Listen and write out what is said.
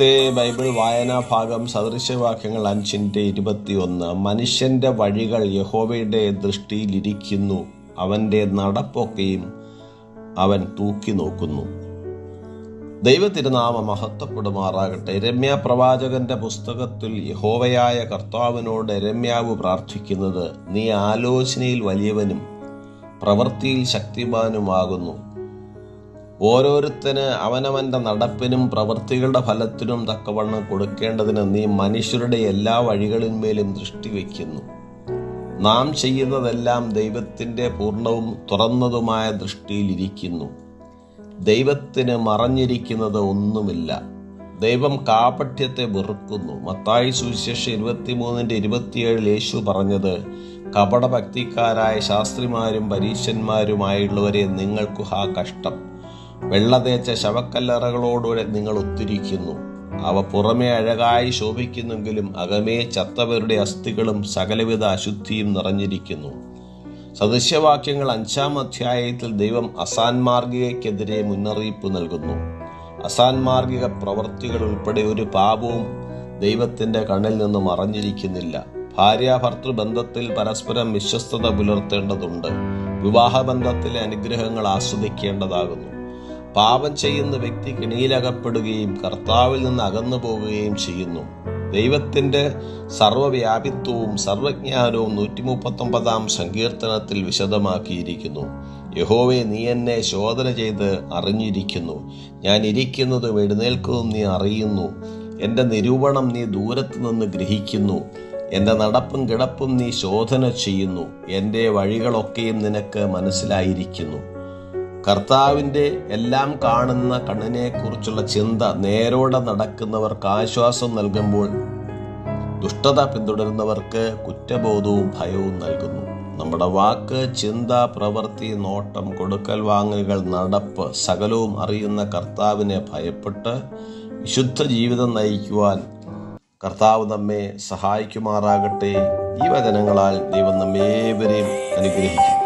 ഇന്നത്തെ ബൈബിൾ വായനാ ഭാഗം സദൃശവാക്യങ്ങൾ അഞ്ചിന്റെ ഇരുപത്തിയൊന്ന്. മനുഷ്യന്റെ വഴികൾ യഹോവയുടെ ദൃഷ്ടിയിലിരിക്കുന്നു അവന്റെ നടപ്പൊക്കെയും അവൻ തൂക്കി നോക്കുന്നു. ദൈവത്തിരുനാമ മഹത്വപ്പെടുമാറാകട്ടെ. രമ്യ പ്രവാചകന്റെ പുസ്തകത്തിൽ യഹോവയായ കർത്താവിനോട് രമ്യാവ് പ്രാർത്ഥിക്കുന്നത് നീ ആലോചനയിൽ വലിയവനും പ്രവൃത്തിയിൽ ശക്തിമാനുമാകുന്നു. ഓരോരുത്തന് അവനവന്റെ നടപ്പിനും പ്രവൃത്തികളുടെ ഫലത്തിനും തക്കവണ്ണം കൊടുക്കേണ്ടതിന് നീ മനുഷ്യരുടെ എല്ലാ വഴികളിന്മേലും ദൃഷ്ടി വയ്ക്കുന്നു. നാം ചെയ്യുന്നതെല്ലാം ദൈവത്തിന്റെ പൂർണവും തുറന്നതുമായ ദൃഷ്ടിയിലിരിക്കുന്നു. ദൈവത്തിന് മറഞ്ഞിരിക്കുന്നത് ഒന്നുമില്ല. ദൈവം കാപഠ്യത്തെ വെറുക്കുന്നു. മത്തായി സുവിശേഷം ഇരുപത്തിമൂന്നിന്റെ ഇരുപത്തിയേഴിൽ യേശു പറഞ്ഞത് കപടഭക്തിക്കാരായ ശാസ്ത്രിമാരും പരീശന്മാരുമായുള്ളവരെ നിങ്ങൾക്കു ഹാ കഷ്ടം വെള്ളതേച്ച ശവക്കല്ലറകളോടെ നിങ്ങൾ ഒത്തിരിക്കുന്നു. അവ പുറമേ അഴകായി ശോഭിക്കുന്നെങ്കിലും അകമേ ചത്തവരുടെ അസ്ഥികളും സകലവിധ അശുദ്ധിയും നിറഞ്ഞിരിക്കുന്നു. സദൃശ്യവാക്യങ്ങൾ അഞ്ചാം അധ്യായത്തിൽ ദൈവം അസാൻമാർഗികയ്ക്കെതിരെ മുന്നറിയിപ്പ് നൽകുന്നു. അസാൻമാർഗിക പ്രവൃത്തികൾ ഉൾപ്പെടെ ഒരു പാപവും ദൈവത്തിന്റെ കണ്ണിൽ നിന്ന് മറഞ്ഞിരിക്കുന്നില്ല ഭാര്യാഭർത്തൃ ബന്ധത്തിൽ പരസ്പരം വിശ്വസ്തത പുലർത്തേണ്ടതുണ്ട്. വിവാഹബന്ധത്തിലെ അനുഗ്രഹങ്ങൾ ആസ്വദിക്കേണ്ടതാകുന്നു. പാപം ചെയ്യുന്ന വ്യക്തി കിണിയിലകപ്പെടുകയും കർത്താവിൽ നിന്ന് അകന്നു പോവുകയും ചെയ്യുന്നു. ദൈവത്തിന്റെ സർവവ്യാപിത്വവും സർവജ്ഞാനവും നൂറ്റി മുപ്പത്തൊമ്പതാം സങ്കീർത്തനത്തിൽ വിശദമാക്കിയിരിക്കുന്നു. യഹോവെ നീ എന്നെ ശോധന ചെയ്ത് അറിഞ്ഞിരിക്കുന്നു. ഞാൻ ഇരിക്കുന്നതും എഴുന്നേൽക്കുന്നതും നീ അറിയുന്നു. എന്റെ നിരൂപണം നീ ദൂരത്തു നിന്ന് ഗ്രഹിക്കുന്നു. എന്റെ നടപ്പും കിടപ്പും നീ ശോധന ചെയ്യുന്നു. എന്റെ വഴികളൊക്കെയും നിനക്ക് മനസ്സിലായിരിക്കുന്നു. കർത്താവിന്റെ എല്ലാം കാണുന്ന കണ്ണിനെക്കുറിച്ചുള്ള ചിന്ത നേരോടെ നടക്കുന്നവർക്ക് ആശ്വാസം നൽകുമ്പോൾ ദുഷ്ടത പിന്തുടരുന്നവർക്ക് കുറ്റബോധവും ഭയവും നൽകുന്നു. നമ്മുടെ വാക്ക് ചിന്ത പ്രവൃത്തി നോട്ടം കൊടുക്കൽ വാങ്ങലുകൾ നടപ്പ് സകലവും അറിയുന്ന കർത്താവിനെ ഭയപ്പെട്ട് വിശുദ്ധ ജീവിതം നയിക്കുവാൻ കർത്താവ് നമ്മെ സഹായിക്കുമാറാകട്ടെ. ഈ വചനങ്ങളാൽ ദൈവം നമ്മേവരെയും അനുഗ്രഹിക്കും.